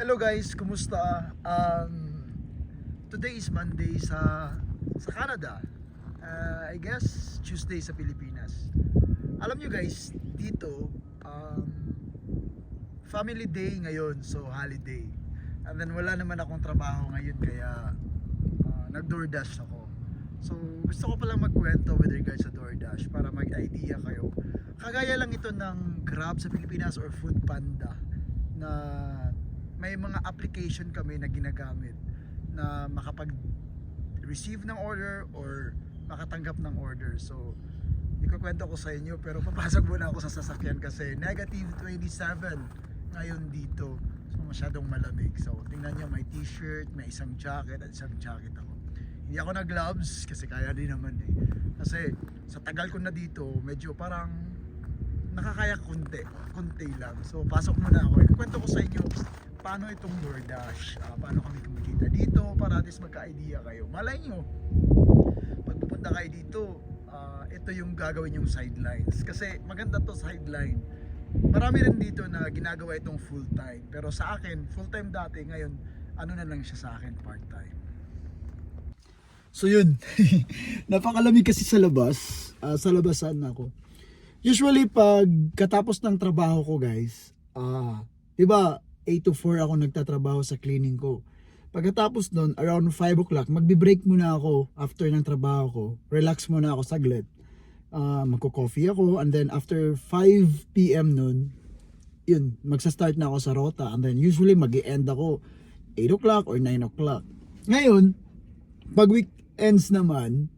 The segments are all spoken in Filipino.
Hello guys, kumusta? Um, today is Monday sa sa Canada. Uh, I guess Tuesday sa Pilipinas. Alam nyo guys, dito um, family day ngayon, so holiday. And then wala naman akong trabaho ngayon kaya uh, nag-DoorDash ako. So gusto ko palang magkwento with regards sa DoorDash para mag-idea kayo. Kagaya lang ito ng Grab sa Pilipinas or Food Panda na may mga application kami na ginagamit na makapag receive ng order or makatanggap ng order. So, ikukwento ko sa inyo pero papasok muna ako sa sasakyan kasi negative 27 ngayon dito. So, masyadong malamig. So, tingnan nyo may t-shirt, may isang jacket at isang jacket ako. Hindi ako nag-gloves kasi kaya din naman eh. Kasi sa tagal ko na dito, medyo parang nakakaya konti, konti lang. So pasok muna ako. Ikukwento ko sa inyo paano itong DoorDash, ah, paano kami kumikita dito para at least magka-idea kayo. Malay nyo, pag kayo dito, ah, ito yung gagawin yung sidelines. Kasi maganda to sideline. Marami rin dito na ginagawa itong full time. Pero sa akin, full time dati, ngayon, ano na lang siya sa akin, part time. So yun, napakalamig kasi sa labas, ah, sa labasan ako. Usually pag katapos ng trabaho ko guys, ah, 'di ba 8 to 4 ako nagtatrabaho sa cleaning ko. Pagkatapos nun, around 5 o'clock, magbe-break muna ako after ng trabaho ko. Relax muna ako saglit. Uh, magko-coffee ako and then after 5 p.m. nun, yun, magsa-start na ako sa rota and then usually mag end ako 8 o'clock or 9 o'clock. Ngayon, pag weekends naman,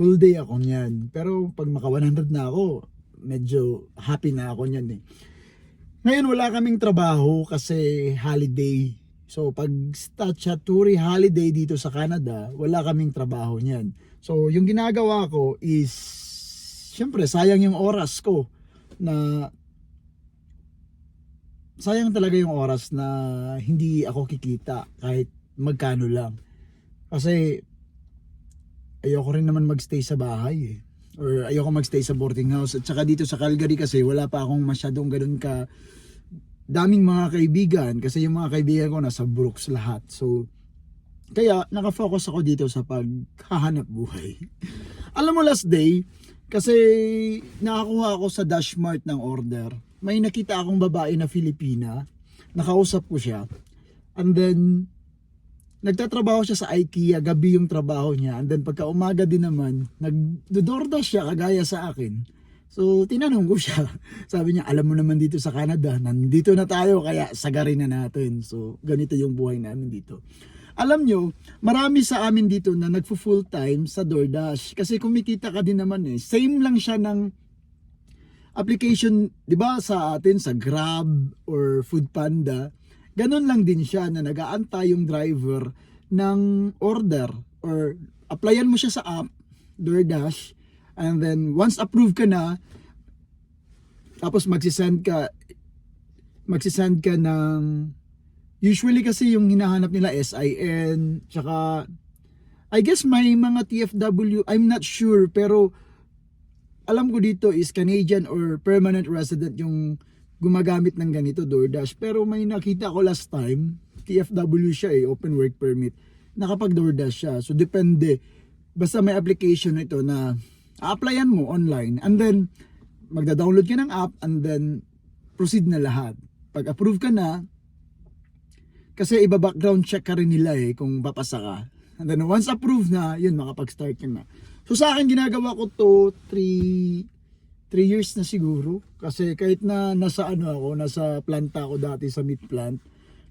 whole day ako niyan. Pero pag maka 100 na ako, medyo happy na ako niyan eh. Ngayon wala kaming trabaho kasi holiday. So pag statutory holiday dito sa Canada, wala kaming trabaho niyan. So yung ginagawa ko is syempre sayang yung oras ko na sayang talaga yung oras na hindi ako kikita kahit magkano lang. Kasi ayoko rin naman magstay sa bahay eh. Or ayoko magstay sa boarding house. At saka dito sa Calgary kasi wala pa akong masyadong ganun ka daming mga kaibigan kasi yung mga kaibigan ko nasa Brooks lahat. So, kaya nakafocus ako dito sa paghahanap buhay. Alam mo last day, kasi nakakuha ako sa Dashmart ng order. May nakita akong babae na Filipina. Nakausap ko siya. And then, nagtatrabaho siya sa IKEA, gabi yung trabaho niya. And then pagka umaga din naman, nagdodordash siya kagaya sa akin. So, tinanong ko siya. Sabi niya, alam mo naman dito sa Canada, nandito na tayo, kaya sagarin na natin. So, ganito yung buhay namin dito. Alam nyo, marami sa amin dito na nagfo full time sa DoorDash. Kasi kumikita ka din naman eh. Same lang siya ng application, di ba sa atin, sa Grab or Food Ganon lang din siya na nag-aantay yung driver ng order or applyan mo siya sa app, DoorDash, and then once approved ka na, tapos magsisend ka, magsisend ka ng, usually kasi yung hinahanap nila SIN, tsaka, I guess may mga TFW, I'm not sure, pero alam ko dito is Canadian or permanent resident yung gumagamit ng ganito DoorDash. Pero may nakita ko last time, TFW siya eh, open work permit. Nakapag DoorDash siya. So depende. Basta may application ito na a-applyan mo online and then magda-download ka ng app and then proceed na lahat. Pag approve ka na, kasi iba-background check ka rin nila eh kung papasa ka. And then once approved na, yun makapag-start ka na. So sa akin ginagawa ko to 3 3 years na siguro kasi kahit na nasa ano ako, nasa planta ako dati sa meat plant,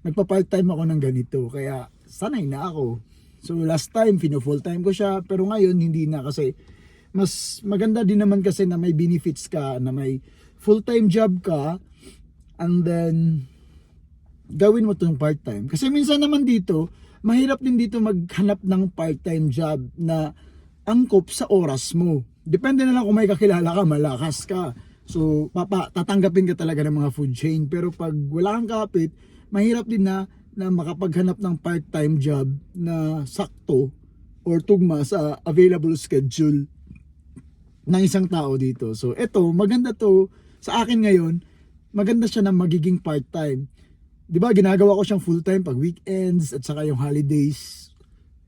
nagpa-part time ako ng ganito kaya sanay na ako. So last time fino full time ko siya pero ngayon hindi na kasi mas maganda din naman kasi na may benefits ka, na may full-time job ka and then gawin mo itong part-time. Kasi minsan naman dito, mahirap din dito maghanap ng part-time job na angkop sa oras mo. Depende na lang kung may kakilala ka, malakas ka. So, papa, tatanggapin ka talaga ng mga food chain. Pero pag wala kang kapit, mahirap din na, na makapaghanap ng part-time job na sakto or tugma sa available schedule ng isang tao dito. So, eto, maganda to sa akin ngayon. Maganda siya na magiging part-time. 'di ba ginagawa ko siyang full time pag weekends at saka yung holidays.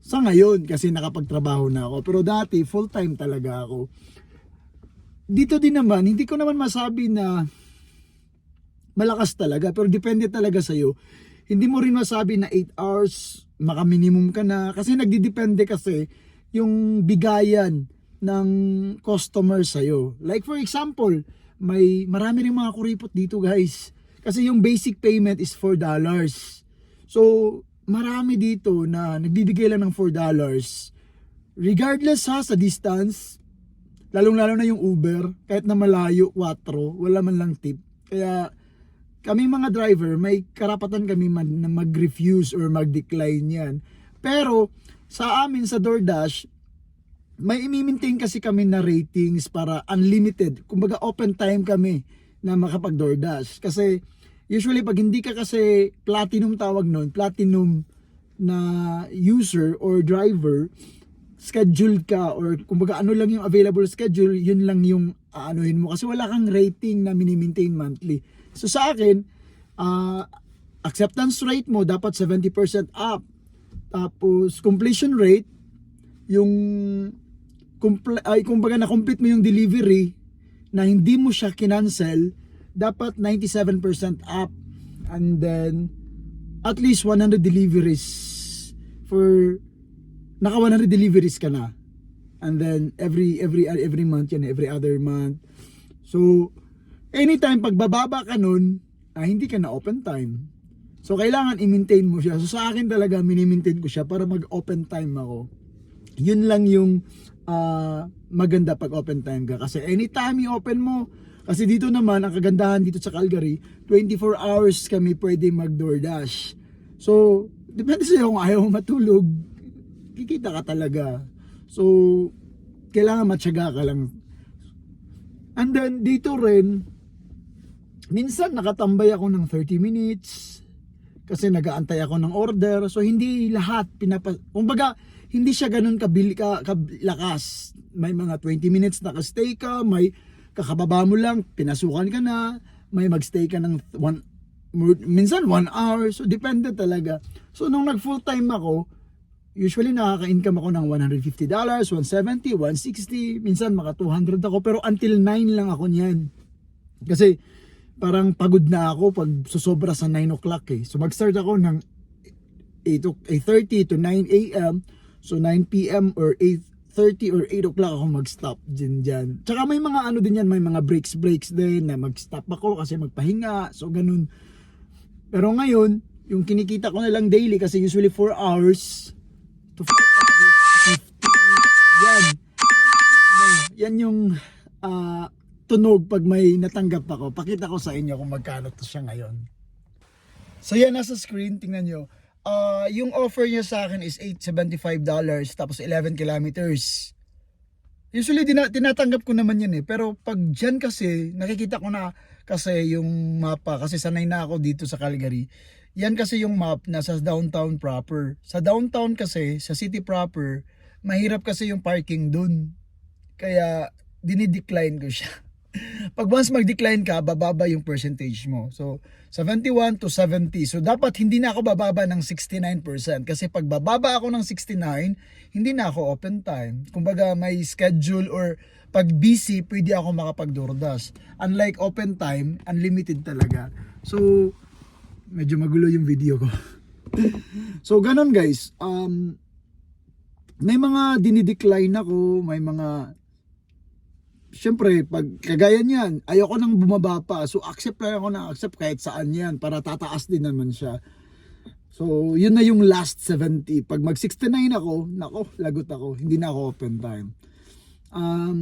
Sa ngayon kasi nakapagtrabaho na ako, pero dati full time talaga ako. Dito din naman, hindi ko naman masabi na malakas talaga, pero depende talaga sa iyo. Hindi mo rin masabi na 8 hours maka-minimum ka na kasi nagdidepende kasi yung bigayan ng customer sa'yo. Like for example, may marami rin mga kuripot dito guys. Kasi yung basic payment is $4. So, marami dito na nagbibigay lang ng $4. Regardless ha sa distance, lalong-lalo na yung Uber, kahit na malayo, 4, wala man lang tip. Kaya, kami mga driver, may karapatan kami man, na mag-refuse or mag-decline yan. Pero, sa amin sa DoorDash, may i-maintain kasi kami na ratings para unlimited. Kumbaga open time kami na makapag DoorDash. Kasi usually pag hindi ka kasi platinum tawag nun, platinum na user or driver, scheduled ka or kumbaga ano lang yung available schedule, yun lang yung aanuhin mo. Kasi wala kang rating na mini-maintain monthly. So sa akin, ah, acceptance rate mo dapat 70% up. Tapos completion rate, yung kumple- ay kumbaga na complete mo yung delivery na hindi mo siya kinancel dapat 97% up and then at least 100 deliveries for naka 100 deliveries ka na. And then every every every month yan every other month. So anytime pagbababa ka nun ah, hindi ka na open time. So kailangan i-maintain mo siya. So sa akin talaga mini-maintain ko siya para mag open time ako. Yun lang yung ah, maganda pag open time ka. Kasi anytime i-open mo kasi dito naman ang kagandahan dito sa Calgary 24 hours kami pwede mag DoorDash so depende sa'yo kung ayaw matulog kikita ka talaga. So kailangan matyaga ka lang. And then dito rin minsan nakatambay ako ng 30 minutes kasi nagaantay ako ng order. So hindi lahat pinapa kumbaga hindi siya ganun kabili ka kalakas may mga 20 minutes nakastay ka may kakababa mo lang pinasukan ka na may magstay ka ng one minsan 1 hour so depende talaga so nung nag full time ako usually nakaka-income ako ng $150 170 160 minsan maka 200 ako pero until 9 lang ako niyan kasi parang pagod na ako pag susobra sa 9 o'clock eh. So mag-start ako ng 8, o- 8.30 to 9 a.m. So 9 p.m. or 8.30 or 8 o'clock ako mag-stop din dyan. Tsaka may mga ano din yan, may mga breaks breaks din na mag-stop ako kasi magpahinga. So ganun. Pero ngayon, yung kinikita ko na lang daily kasi usually 4 hours to 5 hours, 50. Yan. Yan yung ah, tunog pag may natanggap ako. Pakita ko sa inyo kung magkano to siya ngayon. So yan, nasa screen, tingnan nyo. Ah, yung offer niya sa akin is $875 tapos 11 kilometers. Usually dina, tinatanggap ko naman yan eh. Pero pag dyan kasi, nakikita ko na kasi yung mapa, kasi sanay na ako dito sa Calgary. Yan kasi yung map nasa downtown proper. Sa downtown kasi, sa city proper, mahirap kasi yung parking dun. Kaya dinidecline ko siya. Pag once mag-decline ka, bababa yung percentage mo. So, 71 to 70. So, dapat hindi na ako bababa ng 69%. Kasi pag bababa ako ng 69, hindi na ako open time. Kumbaga, may schedule or pag busy, pwede ako makapag-DoorDash. Unlike open time, unlimited talaga. So, medyo magulo yung video ko. so, ganun guys. Um, may mga dinidecline ako, may mga Siyempre, pag kagaya niyan, ayoko nang bumaba pa. So, accept lang ako na accept kahit saan yan para tataas din naman siya. So, yun na yung last 70. Pag mag 69 ako, nako, lagot ako. Hindi na ako open time. Um,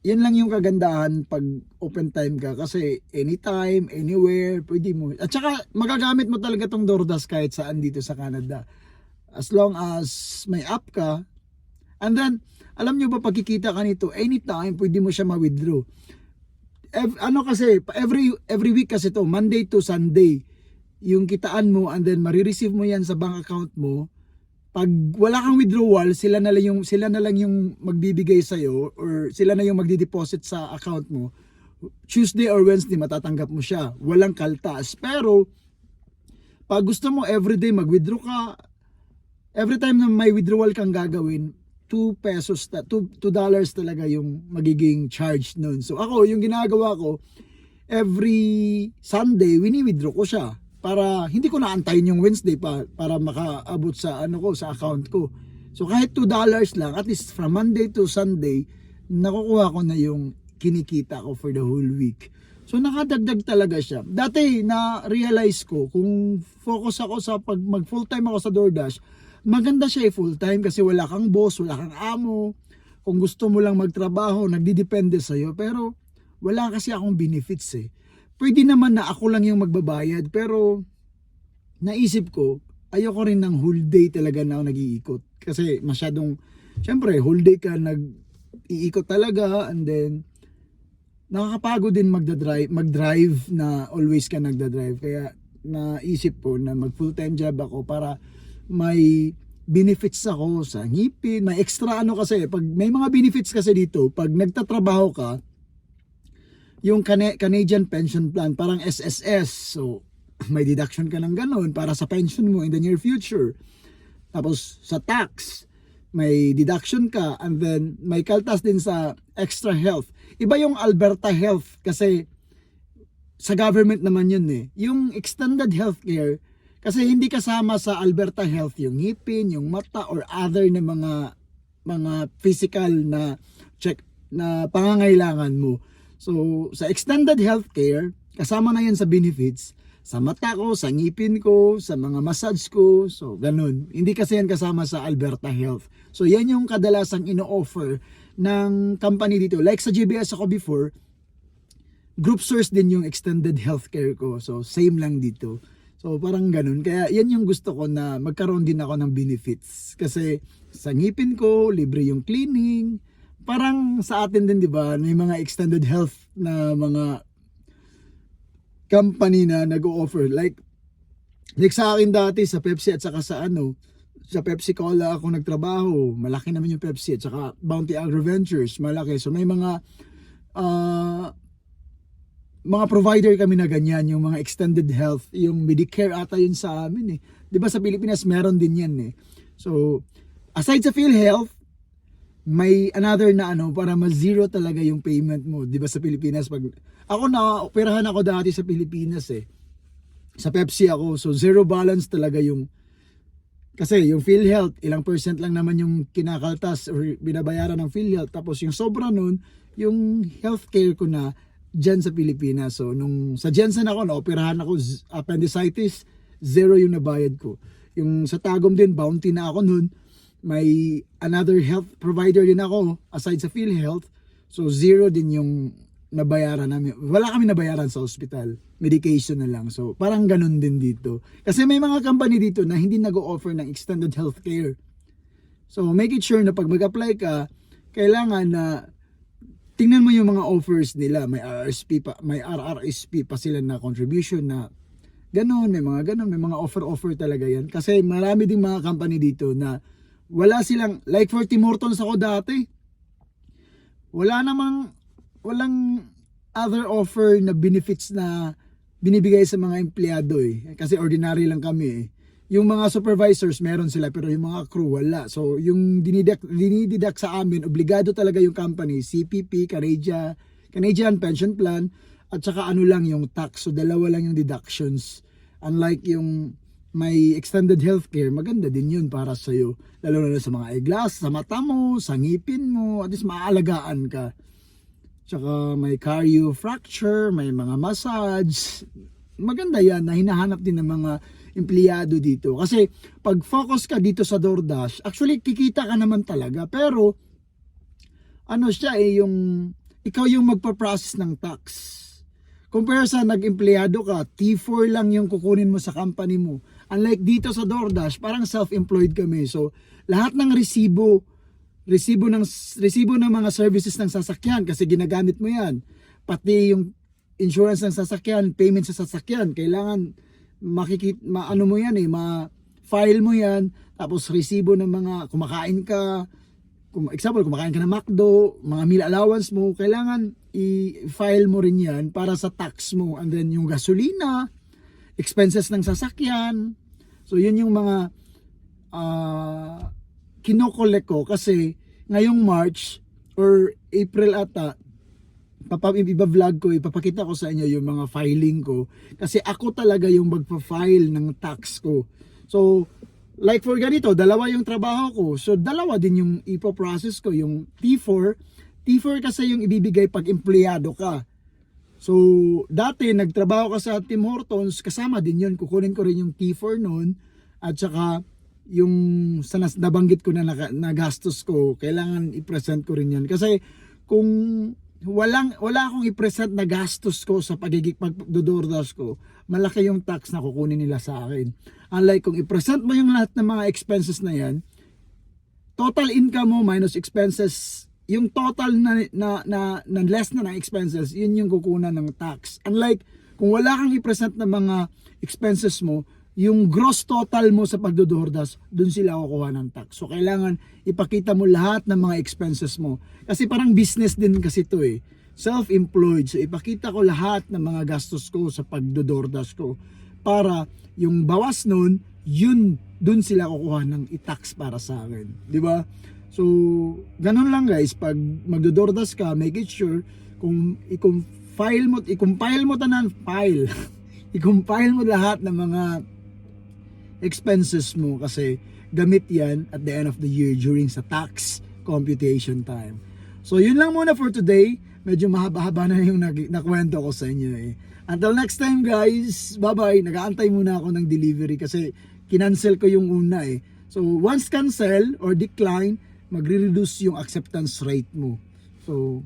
yan lang yung kagandahan pag open time ka kasi anytime, anywhere, pwede mo. At saka magagamit mo talaga tong DoorDash kahit saan dito sa Canada. As long as may app ka, and then, alam nyo ba pagkikita ka nito, anytime pwede mo siya ma-withdraw. Ev- ano kasi, every, every week kasi to, Monday to Sunday, yung kitaan mo and then marireceive mo yan sa bank account mo, pag wala kang withdrawal, sila na lang yung sila na lang yung magbibigay sa or sila na yung magdi-deposit sa account mo. Tuesday or Wednesday matatanggap mo siya. Walang kaltas. Pero pag gusto mo everyday mag-withdraw ka, every time na may withdrawal kang gagawin, 2 pesos, 2 dollars talaga yung magiging charge nun. So ako, yung ginagawa ko, every Sunday, wini-withdraw ko siya para hindi ko naantayin yung Wednesday pa para makaabot sa ano ko sa account ko. So kahit 2 dollars lang, at least from Monday to Sunday, nakukuha ko na yung kinikita ko for the whole week. So nakadagdag talaga siya. Dati na realize ko kung focus ako sa pag mag full time ako sa DoorDash, maganda siya eh full time kasi wala kang boss, wala kang amo. Kung gusto mo lang magtrabaho, nagdidepende sa iyo. Pero wala kasi akong benefits eh. Pwede naman na ako lang yung magbabayad pero naisip ko ayoko rin ng whole day talaga na ako nag-iikot kasi masyadong syempre whole day ka nag-iikot talaga and then nakakapagod din magda-drive mag-drive na always ka nagda-drive kaya naisip ko na mag full-time job ako para may benefits ako sa ngipin, may extra ano kasi pag may mga benefits kasi dito pag nagtatrabaho ka yung Cana- Canadian pension plan parang SSS so may deduction ka ng ganun para sa pension mo in the near future. Tapos sa tax may deduction ka and then may kaltas din sa extra health. Iba yung Alberta Health kasi sa government naman yun eh. Yung extended healthcare kasi hindi kasama sa Alberta Health yung ngipin, yung mata or other na mga mga physical na check na pangangailangan mo. So, sa extended healthcare, kasama na yan sa benefits, sa mata ko, sa ngipin ko, sa mga massage ko, so ganun. Hindi kasi yan kasama sa Alberta Health. So, yan yung kadalasang ino-offer ng company dito. Like sa GBS ako before, group source din yung extended healthcare ko. So, same lang dito. So, parang ganun. Kaya, yan yung gusto ko na magkaroon din ako ng benefits. Kasi, sa ngipin ko, libre yung cleaning. Parang sa atin din, di ba, may mga extended health na mga company na nag-o-offer. Like, like sa akin dati, sa Pepsi at saka sa ano, sa Pepsi Cola ako nagtrabaho. Malaki naman yung Pepsi at saka Bounty Agro Ventures, malaki. So, may mga ah mga provider kami na ganyan, yung mga extended health, yung Medicare ata yun sa amin eh. 'Di ba sa Pilipinas meron din yan eh. So, aside sa PhilHealth, may another na ano para ma-zero talaga yung payment mo, 'di ba sa Pilipinas pag ako na operahan ako dati sa Pilipinas eh. Sa Pepsi ako, so zero balance talaga yung kasi yung PhilHealth, ilang percent lang naman yung kinakaltas or binabayaran ng PhilHealth. Tapos yung sobra nun, yung healthcare ko na dyan sa Pilipinas. So, nung sa Jensen ako, naoperahan ako, appendicitis, zero yung nabayad ko. Yung sa Tagum din, bounty na ako nun. May another health provider din ako, aside sa PhilHealth. So, zero din yung nabayaran namin. Wala kami nabayaran sa hospital. Medication na lang. So, parang ganun din dito. Kasi may mga company dito na hindi nag-o-offer ng extended healthcare. So, make it sure na pag mag-apply ka, kailangan na tingnan mo yung mga offers nila. May RRSP pa, may RRSP pa sila na contribution na ganon, may mga ganon, may mga offer-offer talaga yan. Kasi marami ding mga company dito na wala silang, like for Tim Hortons ako dati, wala namang, walang other offer na benefits na binibigay sa mga empleyado eh. Kasi ordinary lang kami eh. Yung mga supervisors meron sila pero yung mga crew wala. So yung dinidak dinididak sa amin obligado talaga yung company CPP, Canadian, Canadian Pension Plan at saka ano lang yung tax. So dalawa lang yung deductions. Unlike yung may extended healthcare, maganda din yun para sa iyo. Lalo na sa mga eyeglass, sa mata mo, sa ngipin mo, at least maaalagaan ka. Tsaka may cario fracture, may mga massage. Maganda yan na hinahanap din ng mga empleyado dito. Kasi pag focus ka dito sa DoorDash, actually kikita ka naman talaga. Pero ano siya eh, yung ikaw yung magpa-process ng tax. Compare sa nag-empleyado ka, T4 lang yung kukunin mo sa company mo. Unlike dito sa DoorDash, parang self-employed kami. So, lahat ng resibo, resibo ng resibo ng mga services ng sasakyan kasi ginagamit mo 'yan. Pati yung insurance ng sasakyan, payment sa sasakyan, kailangan makikit maano mo 'yan eh, ma file mo 'yan, tapos resibo ng mga kumakain ka, kung example, kumakain ka ng McDo, mga meal allowance mo, kailangan i-file mo rin 'yan para sa tax mo and then yung gasolina, expenses ng sasakyan. So yun yung mga ah kinokolek ko kasi ngayong March or April ata iba-vlog ko, ipapakita ko sa inyo yung mga filing ko kasi ako talaga yung magpa-file ng tax ko. So, like for ganito, dalawa yung trabaho ko. So, dalawa din yung ipo-process ko, yung T4. T4 kasi yung ibibigay pag empleyado ka. So, dati nagtrabaho ka sa Tim Hortons, kasama din yun. Kukunin ko rin yung T4 noon at saka yung sa nabanggit ko na nagastos ko, kailangan i-present ko rin yan. Kasi kung walang wala akong i-present na gastos ko sa pagiging pagdodordas ko, malaki yung tax na kukunin nila sa akin. Unlike kung i-present mo yung lahat ng mga expenses na yan, total income mo minus expenses, yung total na, na, na, na less na ng expenses, yun yung kukunan ng tax. Unlike, kung wala kang i-present na mga expenses mo, yung gross total mo sa pagdodordas, dun sila kukuha ng tax. So, kailangan ipakita mo lahat ng mga expenses mo. Kasi parang business din kasi to eh. Self-employed. So, ipakita ko lahat ng mga gastos ko sa pagdodordas ko. Para yung bawas nun, yun, dun sila kukuha ng i-tax para sa akin. Di ba? So, ganun lang guys. Pag magdodordas ka, make it sure kung i-compile mo, i-compile mo tanan, file. i-compile mo lahat ng mga expenses mo kasi gamit yan at the end of the year during sa tax computation time. So yun lang muna for today. Medyo mahaba-haba na yung nakwento ko sa inyo eh. Until next time guys, bye-bye. Nagaantay muna ako ng delivery kasi kinancel ko yung una eh. So once cancel or decline, magre-reduce yung acceptance rate mo. So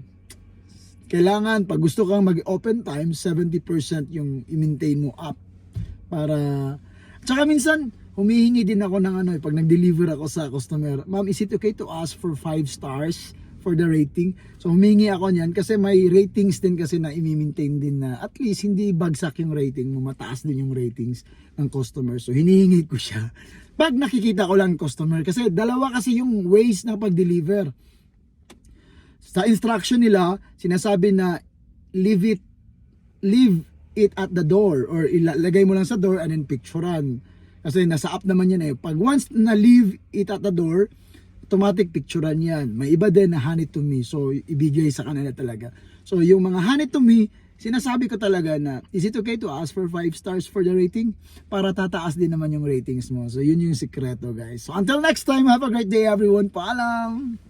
kailangan pag gusto kang mag-open time, 70% yung i-maintain mo up para Tsaka minsan humihingi din ako ng ano eh, pag nag-deliver ako sa customer. Ma'am, is it okay to ask for 5 stars for the rating? So humingi ako niyan kasi may ratings din kasi na i-maintain din na at least hindi bagsak yung rating mo, mataas din yung ratings ng customer. So hinihingi ko siya. Pag nakikita ko lang customer kasi dalawa kasi yung ways ng pag-deliver. Sa instruction nila, sinasabi na leave it leave it at the door or ilagay mo lang sa door and then picturean. Kasi nasa app naman yan eh. Pag once na leave it at the door, automatic picturean yan. May iba din na it to me. So, ibigay sa kanila talaga. So, yung mga it to me, sinasabi ko talaga na, is it okay to ask for 5 stars for the rating? Para tataas din naman yung ratings mo. So, yun yung sikreto guys. So, until next time, have a great day everyone. Paalam!